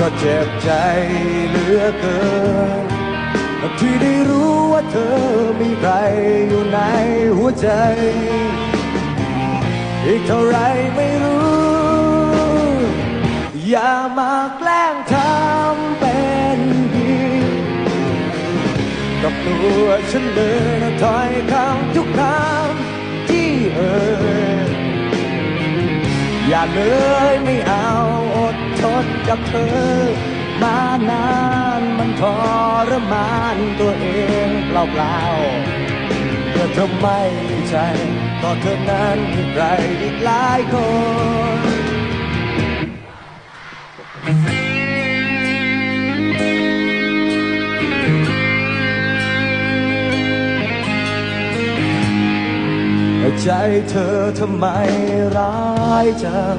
ก็เจ็บใจเหลือเกินที่ได้รู้ว่าเธอมีใครอยู่ในหัวใจ อีกเท่าไรไม่รู้ อย่ามาแกล้งทำเป็นดีกับตัวฉันเลยนะถอยคำทุกคำที่เอ่ยอย่าเลยไม่เอาอดทน กับเธอ มานานมันทรมานตัวเองเปล่าๆเมื่อเธอไม่มีใจก็เธอนั้นมีใครอีกหลายคนใจเธอทำไมร้ายจัง